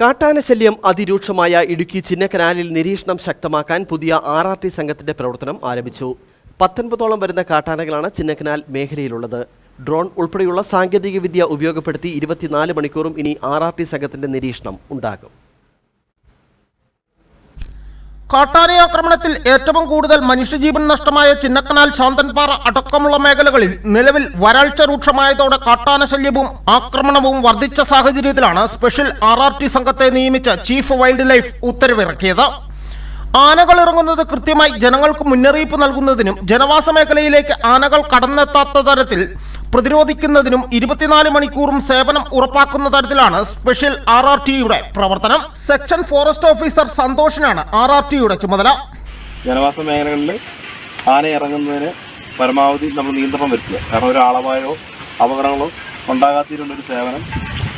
കാട്ടാന ശല്യം അതിരൂക്ഷമായ ഇടുക്കി ചിന്നക്കനാലിൽ നിരീക്ഷണം ശക്തമാക്കാൻ പുതിയ ആർ ആർ ടി സംഘത്തിന്റെ പ്രവർത്തനം ആരംഭിച്ചു. പത്തൊൻപതോളം വരുന്ന കാട്ടാനകളാണ് ചിന്നക്കനാൽ മേഖലയിലുള്ളത്. ഡ്രോൺ ഉൾപ്പെടെയുള്ള സാങ്കേതികവിദ്യ ഉപയോഗപ്പെടുത്തി ഇരുപത്തിനാല് മണിക്കൂറും ഇനി ആർ ആർ ടി സംഘത്തിന്റെ നിരീക്ഷണം ഉണ്ടാകും. കാട്ടാനയാക്രമണത്തിൽ ഏറ്റവും കൂടുതൽ മനുഷ്യജീവൻ നഷ്ടമായ ചിന്നക്കനാൽ ശാന്തൻപാറ അടക്കമുള്ള മേഖലകളിൽ നിലവിൽ വരൾച്ച രൂക്ഷമായതോടെ കാട്ടാന ശല്യവും ആക്രമണവും വർദ്ധിച്ച സാഹചര്യത്തിലാണ് സ്പെഷ്യൽ ആർ സംഘത്തെ നിയമിച്ച ചീഫ് വൈൽഡ് ലൈഫ് ഉത്തരവിറക്കിയത്. ആനകൾ ഇറങ്ങുന്നത് കൃത്യമായി ജനങ്ങൾക്ക് മുന്നറിയിപ്പ് നൽകുന്നതിനും ജനവാസ മേഖലയിലേക്ക് ആനകൾ കടന്നെത്താത്ത തരത്തിൽ പ്രതിരോധിക്കുന്നതിനും ഇരുപത്തിനാല് മണിക്കൂറും സേവനം ഉറപ്പാക്കുന്ന തരത്തിലാണ് സ്പെഷ്യൽ ആർ ആർ ടിയുടെ പ്രവർത്തനം. സെക്ഷൻ ഫോറസ്റ്റ് ഓഫീസർ സന്തോഷിനാണ് ആർ ആർ ടിയുടെ ചുമതല. ജനവാസ മേഖലകളിൽ ആന ഇറങ്ങുന്നതിന് പരമാവധി നമ്മൾ നിയന്ത്രണം വരുത്തുക. കാരണം ഒരു ആളപായോ അപകടങ്ങളോ ഉണ്ടാകാത്തതിനുള്ളൊരു സേവനം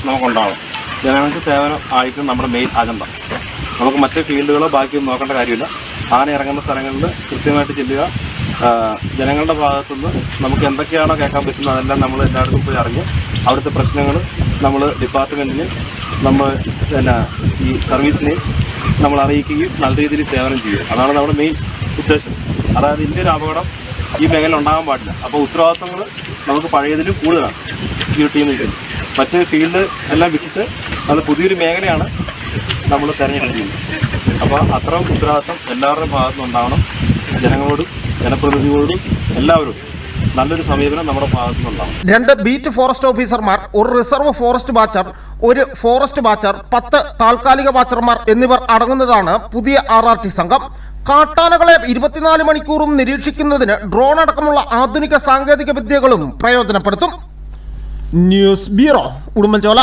നമുക്കുണ്ടാവും ജനങ്ങൾക്ക് സേവനം ആയിട്ട് നമ്മുടെ മെയിൻ അജണ്ട നമുക്ക് മറ്റ് ഫീൽഡുകളോ ബാക്കിയൊന്നും നോക്കേണ്ട കാര്യമില്ല. ആന ഇറങ്ങുന്ന സ്ഥലങ്ങളിൽ കൃത്യമായിട്ട് ചെല്ലുക. ജനങ്ങളുടെ ഭാഗത്തുനിന്ന് നമുക്ക് എന്തൊക്കെയാണോ കേൾക്കാൻ പറ്റുന്നത് അതെല്ലാം നമ്മൾ എല്ലായിടത്തും പോയി അറിഞ്ഞ് അവിടുത്തെ പ്രശ്നങ്ങൾ നമ്മൾ ഡിപ്പാർട്ട്മെന്റിന് നമ്മൾ പിന്നെ ഈ സർവീസിനെ നമ്മൾ അറിയിക്കുകയും നല്ല രീതിയിൽ സേവനം ചെയ്യുക. അതാണ് നമ്മുടെ മെയിൻ ഉദ്ദേശം. അതായത് ഇതിന്റെ ഒരു അപകടം ഈ മേഖല ഉണ്ടാകാൻ പാടില്ല. അപ്പോൾ ഉത്തരവാദിത്തങ്ങൾ നമുക്ക് പഴയതിലും കൂടുതലാണ് ഈ ടീമിൽ മറ്റ് ഫീൽഡ് എല്ലാം വിട്ടിട്ട് അത് പുതിയൊരു മേഖലയാണ് നമ്മൾ തിരഞ്ഞെടുക്കുന്നത് അപ്പോൾ അത്രയും ഉത്തരവാദിത്തം എല്ലാവരുടെയും ഭാഗത്തു നിന്നുണ്ടാവണം ജനങ്ങളോടും ജനപ്രതിനിധികളോടും എല്ലാവരോടും നല്ലൊരു സമീപനം നമ്മുടെ ഭാഗത്തു രണ്ട് ബീറ്റ് ഫോറസ്റ്റ് ഓഫീസർമാർ ഒരു റിസർവ് ഫോറസ്റ്റ് വാച്ചർ ഒരു ഫോറസ്റ്റ് വാച്ചർ പത്ത് താൽക്കാലിക വാച്ചർമാർ എന്നിവർ അടങ്ങുന്നതാണ് പുതിയ ആർ ആർ ടി സംഘം. കാട്ടാനകളെ ഇരുപത്തിനാല് മണിക്കൂറും നിരീക്ഷിക്കുന്നതിന് ഡ്രോൺ അടക്കമുള്ള ആധുനിക സാങ്കേതിക വിദ്യകളും പ്രയോജനപ്പെടുത്തും. News bureau Udumbanchola.